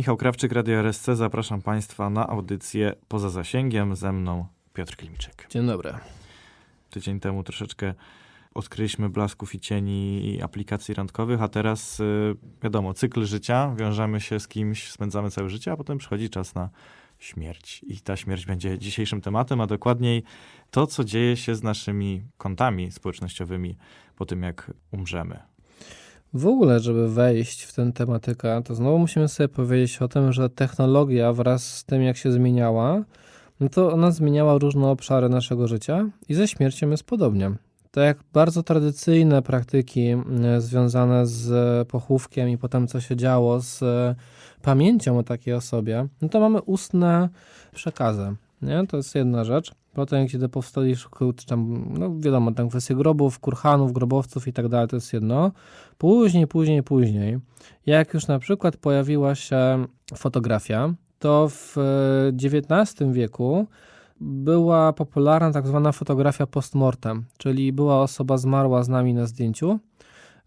Michał Krawczyk, Radio RSC. Zapraszam Państwa na audycję Poza Zasięgiem. Ze mną Piotr Klimczyk. Dzień dobry. Tydzień temu troszeczkę odkryliśmy blasków i cieni i aplikacji randkowych, a teraz y, wiadomo, cykl życia, wiążemy się z kimś, spędzamy całe życie, a potem przychodzi czas na śmierć. I ta śmierć będzie dzisiejszym tematem, a dokładniej to, co dzieje się z naszymi kontami społecznościowymi po tym, jak umrzemy. W ogóle, żeby wejść w tę tematykę, to znowu musimy sobie powiedzieć o tym, że technologia wraz z tym, jak się zmieniała, no to ona zmieniała różne obszary naszego życia i ze śmiercią jest podobnie. To jak bardzo tradycyjne praktyki mm, związane z pochówkiem i potem co się działo z e, pamięcią o takiej osobie, no to mamy ustne przekazy. Nie? To jest jedna rzecz. Potem, kiedy powstali, czy tam, no wiadomo, tam kwestie grobów, kurhanów, grobowców i tak dalej, to jest jedno. Później, później, później, jak już na przykład pojawiła się fotografia, to w XIX wieku była popularna tak zwana fotografia postmortem, czyli była osoba zmarła z nami na zdjęciu,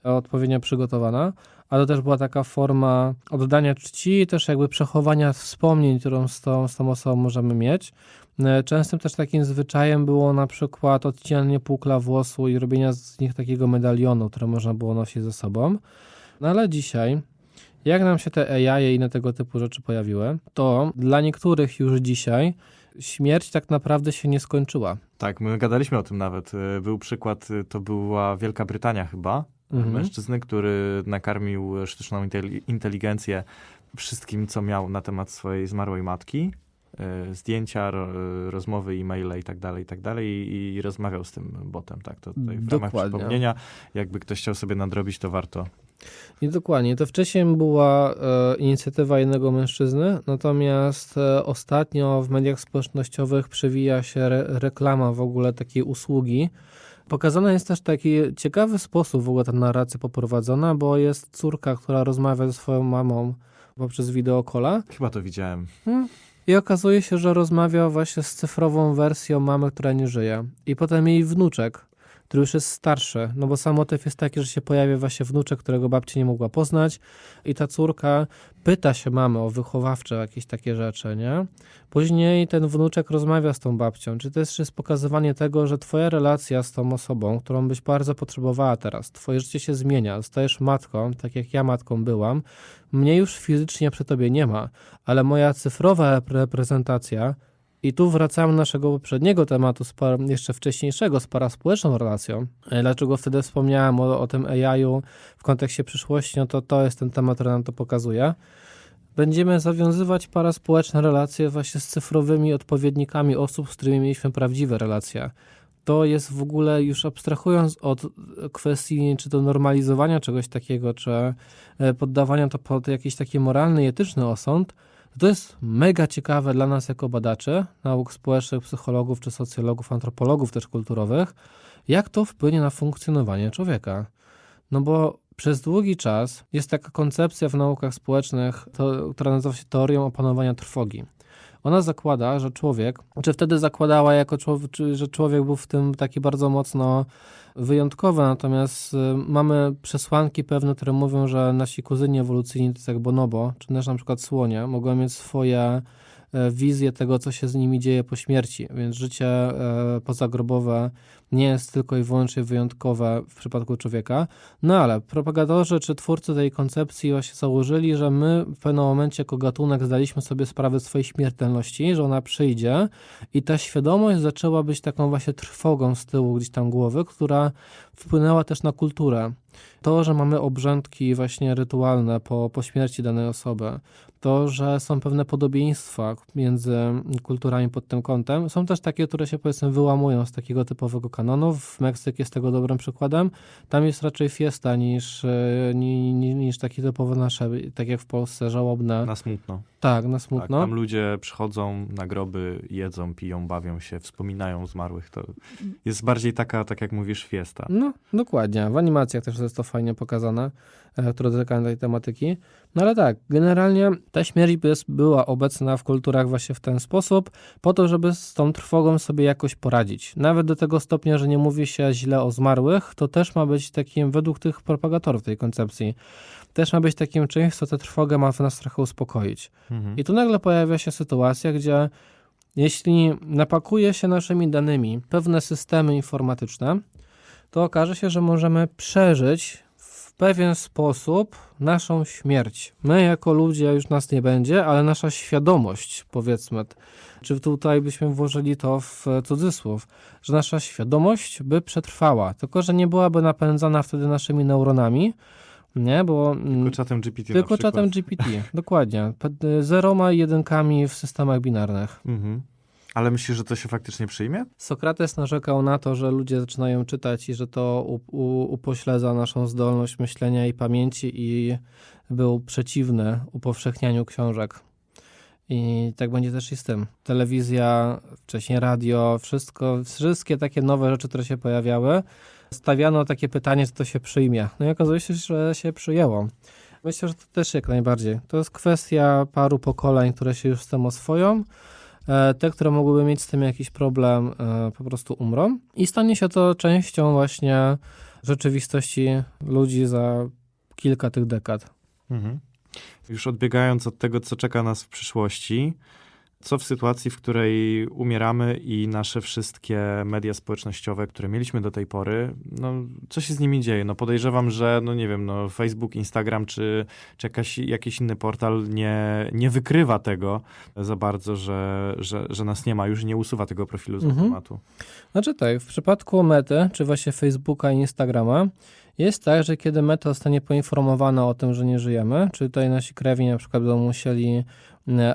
odpowiednio przygotowana, ale też była taka forma oddania czci, też jakby przechowania wspomnień, którą z tą, z tą osobą możemy mieć. Częstym też takim zwyczajem było na przykład odcinanie półkla włosu i robienia z nich takiego medalionu, które można było nosić ze sobą. No ale dzisiaj, jak nam się te AI i inne tego typu rzeczy pojawiły, to dla niektórych już dzisiaj śmierć tak naprawdę się nie skończyła. Tak, my gadaliśmy o tym nawet. Y, Był przykład, y, to była Wielka Brytania chyba, Mhm. mężczyzny, który nakarmił sztuczną inteli- inteligencję wszystkim, co miał na temat swojej zmarłej matki. y, Zdjęcia, ro, rozmowy, e-maile i tak dalej, i tak dalej i, rozmawiał z tym botem, tak, to tutaj w ramach Dokładnie. przypomnienia, jakby ktoś chciał sobie nadrobić, to warto. I dokładnie. To wcześniej była e, inicjatywa jednego mężczyzny, natomiast e, ostatnio w mediach społecznościowych przewija się re, reklama w ogóle takiej usługi. Pokazana jest też taki ciekawy sposób w ogóle ta narracja poprowadzona, bo jest córka, która rozmawia ze swoją mamą poprzez wideokola Chyba to widziałem. i okazuje się, że rozmawia właśnie z cyfrową wersją mamy, która nie żyje. I potem jej wnuczek, który już jest starszy, no bo sam motyw jest taki, że się pojawia właśnie wnuczek, którego babci nie mogła poznać i ta córka pyta się mamy o wychowawcze jakieś takie rzeczy, nie? Później ten wnuczek rozmawia z tą babcią. Czy to jest, jest pokazywanie tego, że twoja relacja z tą osobą, którą byś bardzo potrzebowała teraz, twoje życie się zmienia, stajesz matką, tak jak ja matką byłam, mnie już fizycznie przy tobie nie ma, ale moja cyfrowa reprezentacja i tu wracamy do naszego poprzedniego tematu, jeszcze wcześniejszego, z paraspołeczną relacją. E, Dlaczego wtedy wspomniałem o, o tym AI-u w kontekście przyszłości, no to to jest ten temat, który nam to pokazuje. Będziemy zawiązywać paraspołeczne relacje właśnie z cyfrowymi odpowiednikami osób, z którymi mieliśmy prawdziwe relacje. To jest w ogóle już abstrahując od kwestii czy to normalizowania czegoś takiego, czy e, poddawania to pod jakiś taki moralny etyczny osąd, to jest mega ciekawe dla nas jako badaczy nauk społecznych, psychologów czy socjologów, antropologów też kulturowych, jak to wpłynie na funkcjonowanie człowieka. No bo przez długi czas jest taka koncepcja w naukach społecznych, to, która nazywa się teorią opanowania trwogi. Ona zakłada, że człowiek, czy wtedy zakładała jako człowiek, że człowiek był w tym taki bardzo mocno wyjątkowy, natomiast y, mamy przesłanki pewne, które mówią, że nasi kuzyni ewolucyjni, to jak bonobo, czy też na przykład słonie, mogą mieć swoje e, wizję tego, co się z nimi dzieje po śmierci, więc życie e, pozagrobowe nie jest tylko i wyłącznie wyjątkowe w przypadku człowieka. No ale propagatorzy czy twórcy tej koncepcji właśnie założyli, że my w pewnym momencie jako gatunek zdaliśmy sobie sprawę swojej śmiertelności, że ona przyjdzie i ta świadomość zaczęła być taką właśnie trwogą z tyłu gdzieś tam głowy, która wpłynęła też na kulturę. To, że mamy obrządki właśnie rytualne po, po śmierci danej osoby, to, że są pewne podobieństwa między kulturami pod tym kątem, są też takie, które się powiedzmy wyłamują z takiego typowego kanonu. W Meksyk jest tego dobrym przykładem. Tam jest raczej fiesta niż, e, ni, ni, niż taki typowo nasze, tak jak w Polsce, żałobne. Na smutno. Tak, na Tak, smutno. tam ludzie przychodzą na groby, jedzą, piją, bawią się, wspominają zmarłych. To jest bardziej taka, tak jak mówisz, fiesta. No, dokładnie. W animacjach też jest to fajnie pokazane, które dotykają tej tematyki. No ale tak, generalnie ta śmierć była obecna w kulturach właśnie w ten sposób, po to, żeby z tą trwogą sobie jakoś poradzić. Nawet do tego stopnia, że nie mówi się źle o zmarłych, to też ma być takim, według tych propagatorów tej koncepcji, też ma być takim czymś, co tę trwogę ma w nas trochę uspokoić. Mhm. I tu nagle pojawia się sytuacja, gdzie jeśli napakuje się naszymi danymi pewne systemy informatyczne, to okaże się, że możemy przeżyć pewien sposób naszą śmierć. My jako ludzie już nas nie będzie, ale nasza świadomość, powiedzmy, czy tutaj byśmy włożyli to w cudzysłów, że nasza świadomość by przetrwała, tylko że nie byłaby napędzana wtedy naszymi neuronami, nie, bo Tylko czatem GPT tylko czatem GPT, dokładnie. Zeroma i jedynkami w systemach binarnych. Mhm. Ale myślisz, że to się faktycznie przyjmie? Sokrates narzekał na to, że ludzie zaczynają czytać i że to upośledza naszą zdolność myślenia i pamięci i był przeciwny upowszechnianiu książek. I tak będzie też i z tym. Telewizja, wcześniej radio, wszystko, wszystkie takie nowe rzeczy, które się pojawiały, stawiano takie pytanie, czy to się przyjmie. No i okazuje się, że się przyjęło. Myślę, że to też jak najbardziej. To jest kwestia paru pokoleń, które się już z tym oswoją. E, Te, które mogłyby mieć z tym jakiś problem, e, po prostu umrą. I stanie się to częścią właśnie rzeczywistości ludzi za kilka tych dekad. Mhm. Już odbiegając od tego, co czeka nas w przyszłości, co w sytuacji, w której umieramy i nasze wszystkie media społecznościowe, które mieliśmy do tej pory, no, co się z nimi dzieje? No podejrzewam, że, no nie wiem, no Facebook, Instagram czy, czy jakaś, jakiś inny portal nie, nie wykrywa tego za bardzo, że, że, że nas nie ma, już nie usuwa tego profilu z Mhm. automatu. Znaczy tak, w przypadku Mety, czy właśnie Facebooka i Instagrama, jest tak, że kiedy Meta zostanie poinformowana o tym, że nie żyjemy, czy tutaj nasi krewni na przykład będą musieli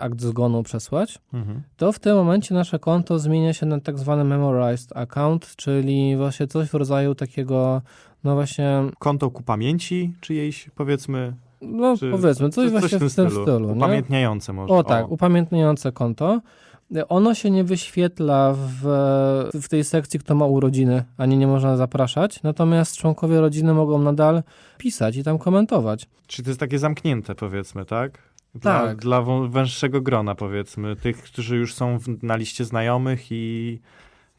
akt zgonu przesłać, Mhm. to w tym momencie nasze konto zmienia się na tak zwany memorized account, czyli właśnie coś w rodzaju takiego, no właśnie, Konto ku pamięci czyjejś, powiedzmy, no Czy- powiedzmy, coś coś właśnie w tym stylu. nie? upamiętniające może. O tak, upamiętniające konto. Ono się nie wyświetla w, w tej sekcji, kto ma urodziny, ani nie można zapraszać, natomiast członkowie rodziny mogą nadal pisać i tam komentować. Czyli to jest takie zamknięte, powiedzmy, tak? Dla, Tak. Dla węższego grona, powiedzmy, tych, którzy już są w, na liście znajomych i,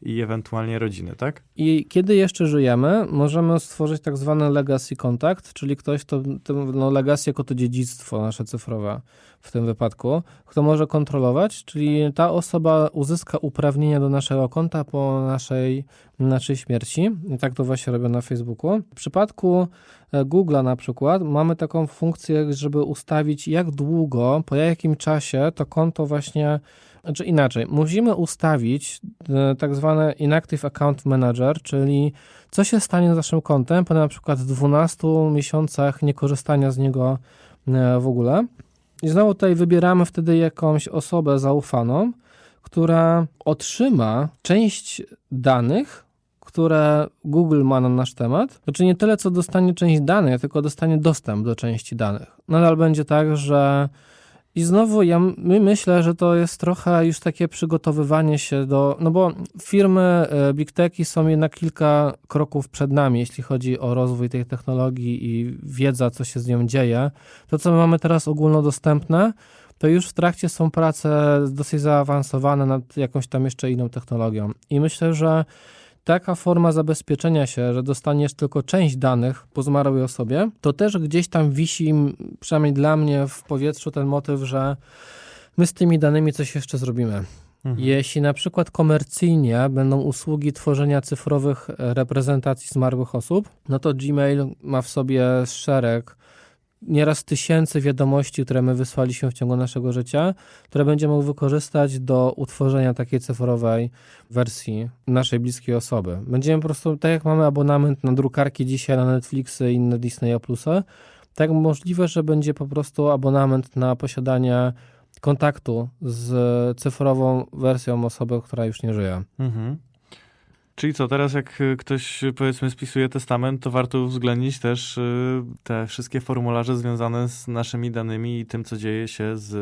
i ewentualnie rodziny, tak? I kiedy jeszcze żyjemy, możemy stworzyć tak zwany legacy contact, czyli ktoś, to, to no legacy jako to dziedzictwo nasze cyfrowe w tym wypadku, kto może kontrolować, czyli ta osoba uzyska uprawnienia do naszego konta po naszej, naszej śmierci. I tak to właśnie robią na Facebooku. W przypadku e, Google'a na przykład mamy taką funkcję, żeby ustawić jak długo, po jakim czasie to konto właśnie znaczy inaczej, musimy ustawić e, tak zwane Inactive Account Manager, czyli co się stanie z naszym kontem po na przykład 12 miesiącach niekorzystania z niego e, w ogóle. I znowu tutaj wybieramy wtedy jakąś osobę zaufaną, która otrzyma część danych, które Google ma na nasz temat. Znaczy nie tyle, co dostanie część danych, tylko dostanie dostęp do części danych. Nadal będzie tak, że i znowu ja my myślę, że to jest trochę już takie przygotowywanie się do, no bo firmy e, Big Techy są jednak kilka kroków przed nami, jeśli chodzi o rozwój tej technologii i wiedza, co się z nią dzieje. To, co my mamy teraz ogólnodostępne, to już w trakcie są prace dosyć zaawansowane nad jakąś tam jeszcze inną technologią. I myślę, że taka forma zabezpieczenia się, że dostaniesz tylko część danych po zmarłej osobie, to też gdzieś tam wisi, przynajmniej dla mnie, w powietrzu ten motyw, że my z tymi danymi coś jeszcze zrobimy. Mhm. Jeśli na przykład komercyjnie będą usługi tworzenia cyfrowych reprezentacji zmarłych osób, no to Gmail ma w sobie szereg, nieraz tysięcy wiadomości, które my wysłaliśmy w ciągu naszego życia, które będzie mógł wykorzystać do utworzenia takiej cyfrowej wersji naszej bliskiej osoby. Będziemy po prostu, tak jak mamy abonament na drukarki dzisiaj, na Netflixy i inne Disney Plusy, tak możliwe, że będzie po prostu abonament na posiadanie kontaktu z cyfrową wersją osoby, która już nie żyje. Mhm. Czyli co, teraz jak y, ktoś y, powiedzmy spisuje testament, to warto uwzględnić też y, te wszystkie formularze związane z naszymi danymi i tym, co dzieje się z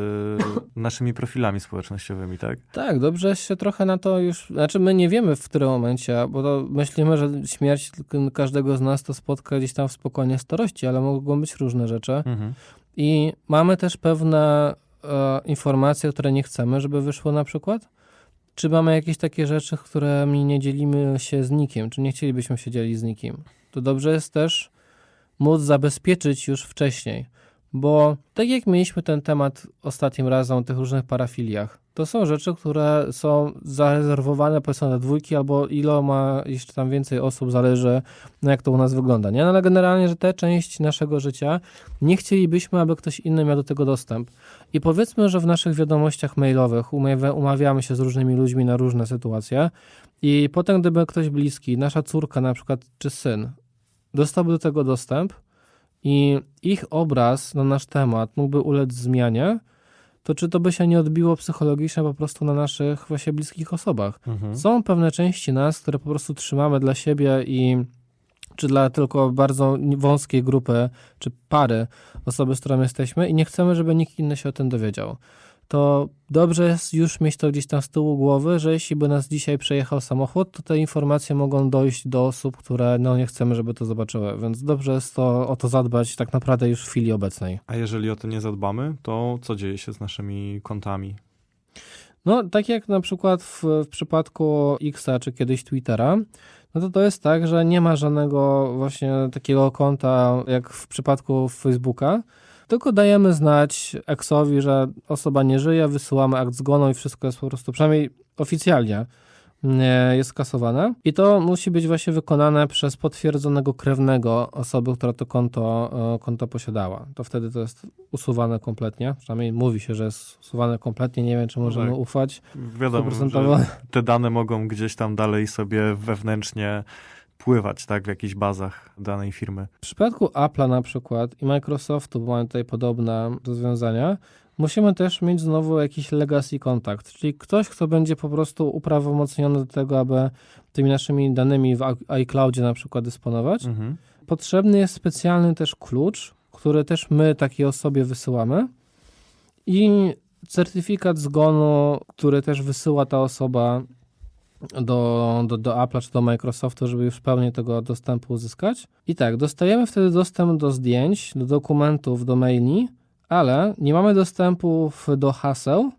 naszymi profilami społecznościowymi, tak? Tak, dobrze się trochę na to już. Znaczy, my nie wiemy w którym momencie, bo to myślimy, że śmierć każdego z nas to spotka gdzieś tam w spokojnej starości, ale mogą być różne rzeczy. Mhm. I mamy też pewne e, informacje, które nie chcemy, żeby wyszło na przykład? Czy mamy jakieś takie rzeczy, którymi nie dzielimy się z nikim, czy nie chcielibyśmy się dzielić z nikim? To dobrze jest też móc zabezpieczyć już wcześniej, bo tak jak mieliśmy ten temat ostatnim razem o tych różnych parafiliach, to są rzeczy, które są zarezerwowane powiedzmy na dwójki albo iloma jeszcze tam więcej osób, zależy no jak to u nas wygląda, nie? No, ale generalnie, że te części naszego życia nie chcielibyśmy, aby ktoś inny miał do tego dostęp. I powiedzmy, że w naszych wiadomościach mailowych umawia, umawiamy się z różnymi ludźmi na różne sytuacje i potem, gdyby ktoś bliski, nasza córka na przykład, czy syn, dostałby do tego dostęp i ich obraz na nasz temat mógłby ulec zmianie, to czy to by się nie odbiło psychologicznie po prostu na naszych właśnie bliskich osobach? Mhm. Są pewne części nas, które po prostu trzymamy dla siebie i czy dla tylko bardzo wąskiej grupy, czy pary osoby, z którą jesteśmy i nie chcemy, żeby nikt inny się o tym dowiedział. To dobrze jest już mieć to gdzieś tam z tyłu głowy, że jeśli by nas dzisiaj przejechał samochód, to te informacje mogą dojść do osób, które no nie chcemy, żeby to zobaczyły. Więc dobrze jest to, o to zadbać tak naprawdę już w chwili obecnej. A jeżeli o to nie zadbamy, to co dzieje się z naszymi kontami? No, tak jak na przykład w, w przypadku Xa czy kiedyś Twittera, no to to jest tak, że nie ma żadnego właśnie takiego konta jak w przypadku Facebooka, tylko dajemy znać Xowi, że osoba nie żyje, wysyłamy akt zgonu i wszystko jest po prostu, przynajmniej oficjalnie, nie jest skasowane. I to musi być właśnie wykonane przez potwierdzonego krewnego osoby, która to konto, e, konto posiadała. To wtedy to jest usuwane kompletnie. Przynajmniej mówi się, że jest usuwane kompletnie. Nie wiem, czy możemy tak. ufać. Wiadomo, Stuprocentowo. że te dane mogą gdzieś tam dalej sobie wewnętrznie pływać, tak, w jakichś bazach danej firmy. W przypadku Apple'a na przykład i Microsoftu, bo mamy tutaj podobne rozwiązania, musimy też mieć znowu jakiś legacy kontakt, czyli ktoś, kto będzie po prostu uprawomocniony do tego, aby tymi naszymi danymi w iCloudzie na przykład dysponować. Mhm. Potrzebny jest specjalny też klucz, który też my takiej osobie wysyłamy i certyfikat zgonu, który też wysyła ta osoba do, do, do Apple'a czy do Microsoftu, żeby już w pełni tego dostępu uzyskać. I tak, dostajemy wtedy dostęp do zdjęć, do dokumentów, do maili, ale nie mamy dostępu do haseł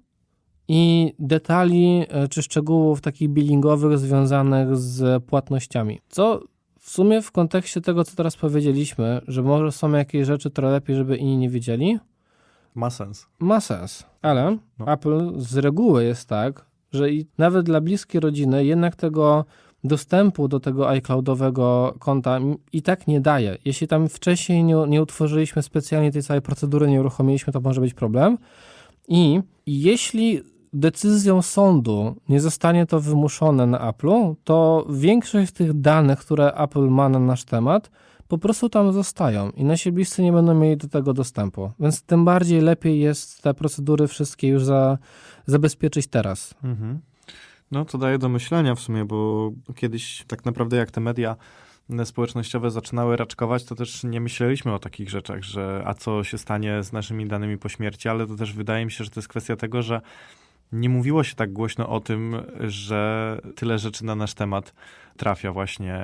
i detali e, czy szczegółów takich billingowych związanych z płatnościami. Co w sumie w kontekście tego, co teraz powiedzieliśmy, że może są jakieś rzeczy, które lepiej, żeby inni nie wiedzieli, Ma sens. ma sens. Ale No. Apple z reguły jest tak, że i nawet dla bliskiej rodziny jednak tego dostępu do tego iCloudowego konta i tak nie daje. Jeśli tam wcześniej nie, nie utworzyliśmy specjalnie tej całej procedury, nie uruchomiliśmy, to może być problem. I jeśli decyzją sądu nie zostanie to wymuszone na Apple'u, to większość tych danych, które Apple ma na nasz temat, po prostu tam zostają i nasi bliscy nie będą mieli do tego dostępu. Więc tym bardziej lepiej jest te procedury wszystkie już za, zabezpieczyć teraz. Mhm. No to daje do myślenia w sumie, bo kiedyś tak naprawdę jak te media społecznościowe zaczynały raczkować, to też nie myśleliśmy o takich rzeczach, że a co się stanie z naszymi danymi po śmierci, ale to też wydaje mi się, że to jest kwestia tego, że nie mówiło się tak głośno o tym, że tyle rzeczy na nasz temat trafia właśnie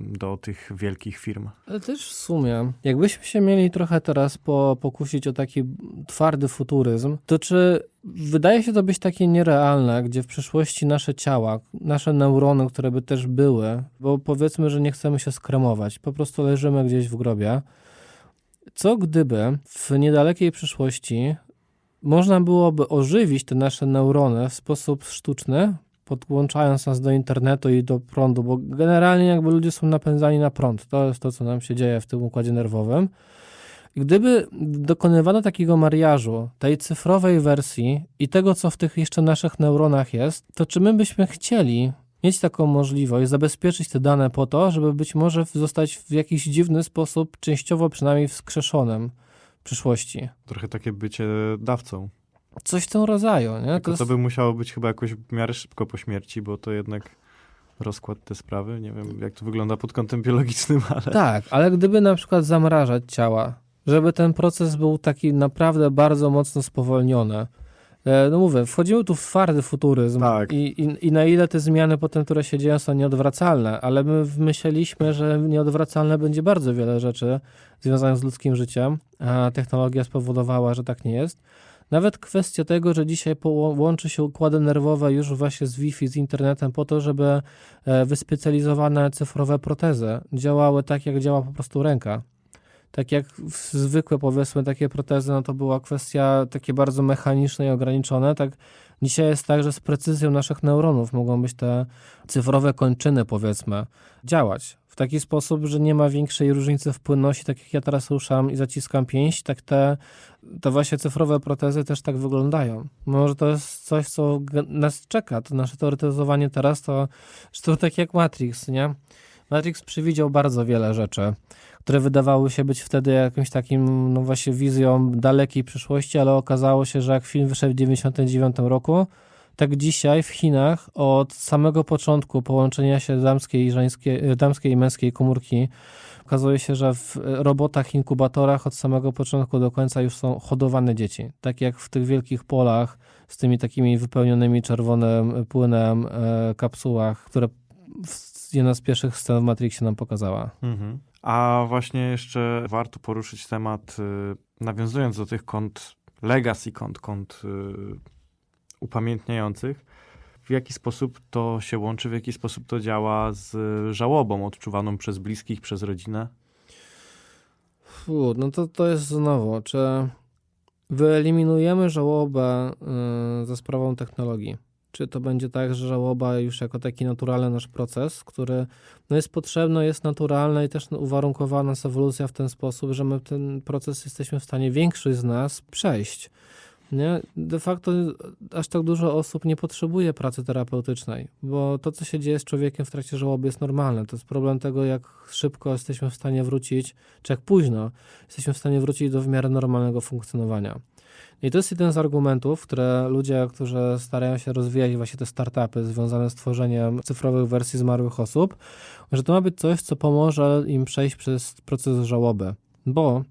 do tych wielkich firm. Ale też w sumie, jakbyśmy się mieli trochę teraz po, pokusić o taki twardy futuryzm, to czy wydaje się to być takie nierealne, gdzie w przyszłości nasze ciała, nasze neurony, które by też były, bo powiedzmy, że nie chcemy się skremować, po prostu leżymy gdzieś w grobie. Co gdyby w niedalekiej przyszłości można byłoby ożywić te nasze neurony w sposób sztuczny, podłączając nas do internetu i do prądu, bo generalnie jakby ludzie są napędzani na prąd. To jest to, co nam się dzieje w tym układzie nerwowym. I gdyby dokonywano takiego mariażu, tej cyfrowej wersji i tego, co w tych jeszcze naszych neuronach jest, to czy my byśmy chcieli mieć taką możliwość, zabezpieczyć te dane po to, żeby być może zostać w jakiś dziwny sposób, częściowo przynajmniej wskrzeszonym przyszłości? Trochę takie bycie dawcą. Coś w tym rodzaju, nie? Tylko jest- to by musiało być chyba jakoś w miarę szybko po śmierci, bo to jednak rozkład te sprawy. Nie wiem, jak to wygląda pod kątem biologicznym, ale Tak, ale gdyby na przykład zamrażać ciała, żeby ten proces był taki naprawdę bardzo mocno spowolniony No mówię, wchodzimy tu w twardy futuryzm Tak. i, i, i na ile te zmiany potem, które się dzieją, są nieodwracalne, ale my myśleliśmy, że nieodwracalne będzie bardzo wiele rzeczy związanych z ludzkim życiem, a technologia spowodowała, że tak nie jest. Nawet kwestia tego, że dzisiaj łączy się układy nerwowe już właśnie z Wi-Fi, z internetem, po to, żeby e, wyspecjalizowane cyfrowe protezy działały tak, jak działa po prostu ręka. Tak jak zwykłe, powiedzmy, takie protezy, no to była kwestia takie bardzo mechaniczne i ograniczone. Tak dzisiaj jest tak, że z precyzją naszych neuronów mogą być te cyfrowe kończyny, powiedzmy, działać. W taki sposób, że nie ma większej różnicy w płynności, tak jak ja teraz ruszam i zaciskam pięść, tak te, te właśnie cyfrowe protezy też tak wyglądają. Może to jest coś, co nas czeka, to nasze teoretyzowanie teraz to, to tak jak Matrix, nie? Matrix przewidział bardzo wiele rzeczy, które wydawały się być wtedy jakimś takim, no właśnie wizją dalekiej przyszłości, ale okazało się, że jak film wyszedł w 1999 roku, tak dzisiaj w Chinach od samego początku połączenia się damskiej i, żeńskiej, damskiej i męskiej komórki okazuje się, że w robotach, inkubatorach od samego początku do końca już są hodowane dzieci. Tak jak w tych wielkich polach z tymi takimi wypełnionymi czerwonym płynem e, kapsułach, które w, jedna z pierwszych scen w Matrixie nam pokazała. Mhm. A właśnie jeszcze warto poruszyć temat, y, nawiązując do tych kont legacy kont, kont y, upamiętniających, w jaki sposób to się łączy, w jaki sposób to działa z żałobą odczuwaną przez bliskich, przez rodzinę? Fu, no to, to jest znowu, czy wyeliminujemy żałobę y, za sprawą technologii? Czy to będzie tak, że żałoba już jako taki naturalny nasz proces, który no jest potrzebny, jest naturalny i też uwarunkowana jest ewolucja w ten sposób, że my ten proces jesteśmy w stanie, większość z nas, przejść. Nie? De facto aż tak dużo osób nie potrzebuje pracy terapeutycznej, bo to, co się dzieje z człowiekiem w trakcie żałoby jest normalne. To jest problem tego, jak szybko jesteśmy w stanie wrócić, czy jak późno jesteśmy w stanie wrócić do w miarę normalnego funkcjonowania. I to jest jeden z argumentów, które ludzie, którzy starają się rozwijać właśnie te startupy związane z tworzeniem cyfrowych wersji zmarłych osób, że to ma być coś, co pomoże im przejść przez proces żałoby. Bo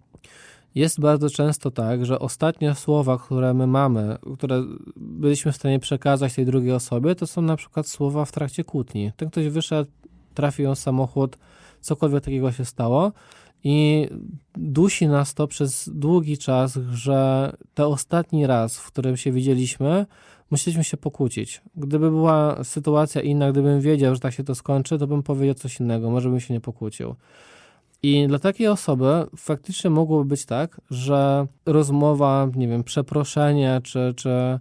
jest bardzo często tak, że ostatnie słowa, które my mamy, które byliśmy w stanie przekazać tej drugiej osobie, to są na przykład słowa w trakcie kłótni. Ten ktoś wyszedł, trafił samochód, cokolwiek takiego się stało i dusi nas to przez długi czas, że ten ostatni raz, w którym się widzieliśmy, musieliśmy się pokłócić. Gdyby była sytuacja inna, gdybym wiedział, że tak się to skończy, to bym powiedział coś innego, może bym się nie pokłócił. I dla takiej osoby faktycznie mogłoby być tak, że rozmowa, nie wiem, przeproszenie czy, czy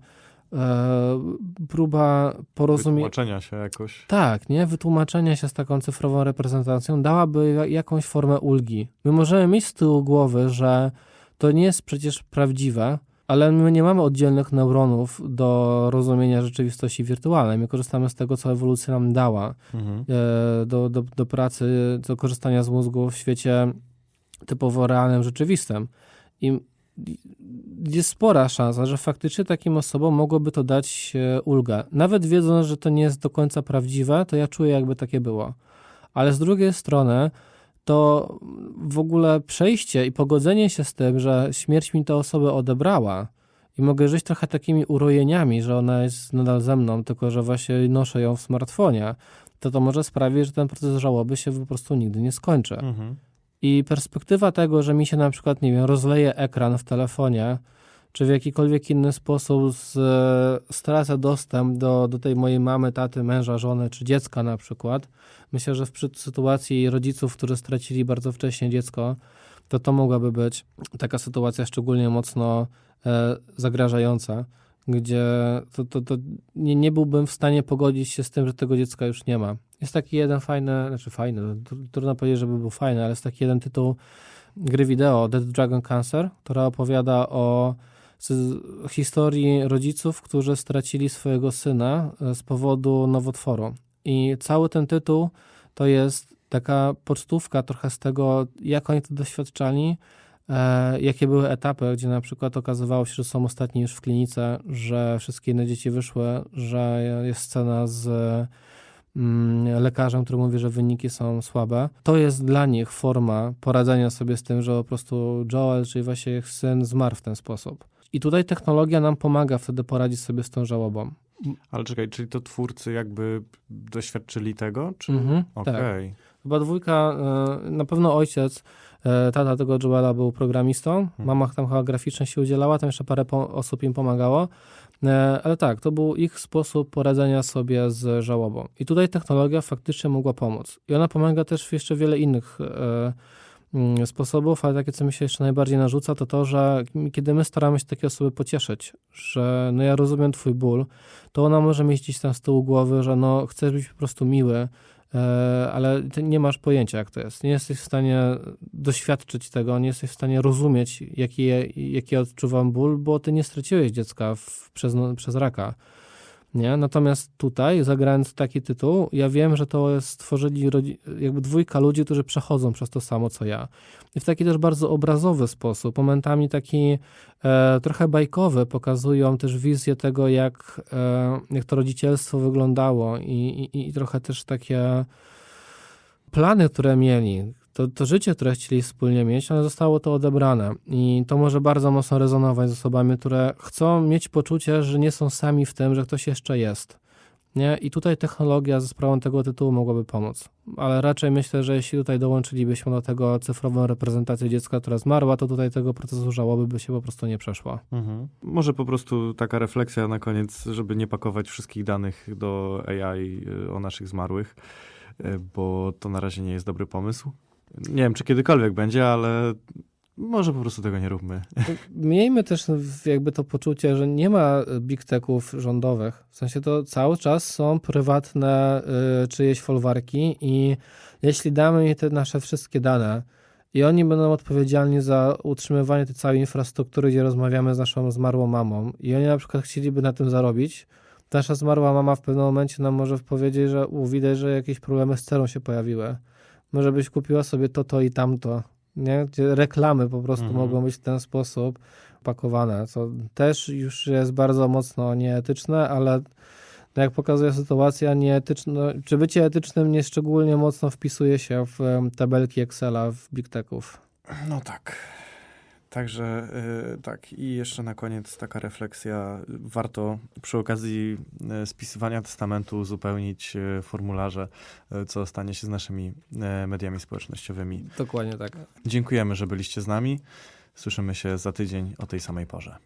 próba porozumienia. Wytłumaczenia się jakoś. Tak, nie? Wytłumaczenia się z taką cyfrową reprezentacją dałaby ja- jakąś formę ulgi. My możemy mieć z tyłu głowy, że to nie jest przecież prawdziwe, ale my nie mamy oddzielnych neuronów do rozumienia rzeczywistości wirtualnej. My korzystamy z tego, co ewolucja nam dała Mhm. e, do, do, do pracy, do korzystania z mózgu w świecie typowo realnym, rzeczywistym. I jest spora szansa, że faktycznie takim osobom mogłoby to dać ulgę. Nawet wiedząc, że to nie jest do końca prawdziwe, to ja czuję, jakby takie było. Ale z drugiej strony, to w ogóle przejście i pogodzenie się z tym, że śmierć mi tę osobę odebrała i mogę żyć trochę takimi urojeniami, że ona jest nadal ze mną, tylko że właśnie noszę ją w smartfonie, to to może sprawić, że ten proces żałoby się po prostu nigdy nie skończy. Mhm. I perspektywa tego, że mi się na przykład, nie wiem, rozleje ekran w telefonie, czy w jakikolwiek inny sposób z, stracę dostęp do, do tej mojej mamy, taty, męża, żony, czy dziecka na przykład. Myślę, że w sytuacji rodziców, którzy stracili bardzo wcześnie dziecko, to to mogłaby być taka sytuacja szczególnie mocno e, zagrażająca, gdzie to, to, to nie, nie byłbym w stanie pogodzić się z tym, że tego dziecka już nie ma. Jest taki jeden fajny, znaczy fajny, tr- trudno powiedzieć, żeby był fajny, ale jest taki jeden tytuł gry wideo, Dead Dragon Cancer, która opowiada o historii rodziców, którzy stracili swojego syna e, z powodu nowotworu. I cały ten tytuł to jest taka pocztówka trochę z tego, jak oni to doświadczali, e, jakie były etapy, gdzie na przykład okazywało się, że są ostatni już w klinice, że wszystkie inne dzieci wyszły, że jest scena z lekarzem, który mówi, że wyniki są słabe. To jest dla nich forma poradzenia sobie z tym, że po prostu Joel, czyli właśnie ich syn, zmarł w ten sposób. I tutaj technologia nam pomaga wtedy poradzić sobie z tą żałobą. Ale czekaj, czyli to twórcy jakby doświadczyli tego? Czy... Mhm, Okej. tak. Chyba dwójka, e, na pewno ojciec, e, tata tego Joela był programistą, mama tam chyba graficznie się udzielała, tam jeszcze parę osób im pomagało, ale tak, to był ich sposób poradzenia sobie z żałobą. I tutaj technologia faktycznie mogła pomóc. I ona pomaga też w jeszcze wiele innych e, mm, sposobów, ale takie, co mi się jeszcze najbardziej narzuca, to to, że kiedy my staramy się takie osoby pocieszyć, że no ja rozumiem twój ból, to ona może gdzieś tam z tyłu głowy, że no chcesz być po prostu miły, e, ale ty nie masz pojęcia, jak to jest. Nie jesteś w stanie doświadczyć tego, nie jesteś w stanie rozumieć, jaki, jaki odczuwam ból, bo ty nie straciłeś dziecka w, przez, no, przez raka. Nie? Natomiast tutaj, zagrając taki tytuł, ja wiem, że to stworzyli jakby dwójka ludzi, którzy przechodzą przez to samo, co ja. I w taki też bardzo obrazowy sposób, momentami taki e, trochę bajkowy, pokazują też wizję tego, jak, e, jak to rodzicielstwo wyglądało i, i, i trochę też takie plany, które mieli, to, to życie, które chcieli wspólnie mieć, ale zostało to odebrane. I to może bardzo mocno rezonować z osobami, które chcą mieć poczucie, że nie są sami w tym, że ktoś jeszcze jest. Nie? I tutaj technologia ze sprawą tego tytułu mogłaby pomóc. Ale raczej myślę, że jeśli tutaj dołączylibyśmy do tego cyfrową reprezentację dziecka, która zmarła, to tutaj tego procesu żałoby by się po prostu nie przeszła. Mhm. Może po prostu taka refleksja na koniec, żeby nie pakować wszystkich danych do AI y, o naszych zmarłych, y, bo to na razie nie jest dobry pomysł. Nie wiem, czy kiedykolwiek będzie, ale może po prostu tego nie róbmy. Miejmy też jakby to poczucie, że nie ma big techów rządowych. W sensie to cały czas są prywatne y, czyjeś folwarki i jeśli damy im te nasze wszystkie dane i oni będą odpowiedzialni za utrzymywanie tej całej infrastruktury, gdzie rozmawiamy z naszą zmarłą mamą i oni na przykład chcieliby na tym zarobić, nasza zmarła mama w pewnym momencie nam może powiedzieć, że u, widać, że jakieś problemy z cerą się pojawiły. Może byś kupiła sobie to, to i tamto nie? gdzie reklamy po prostu Mhm. mogą być w ten sposób pakowane, co też już jest bardzo mocno nieetyczne, ale jak pokazuje sytuacja, nieetyczne, czy bycie etycznym nie szczególnie mocno wpisuje się w tabelki Excela w Big Techów. No tak. Także y, tak, i jeszcze na koniec taka refleksja. Warto przy okazji y, spisywania testamentu uzupełnić y, formularze, co stanie się z naszymi mediami społecznościowymi. Dokładnie tak. Dziękujemy, że byliście z nami. Słyszymy się za tydzień o tej samej porze.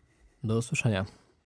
Do usłyszenia.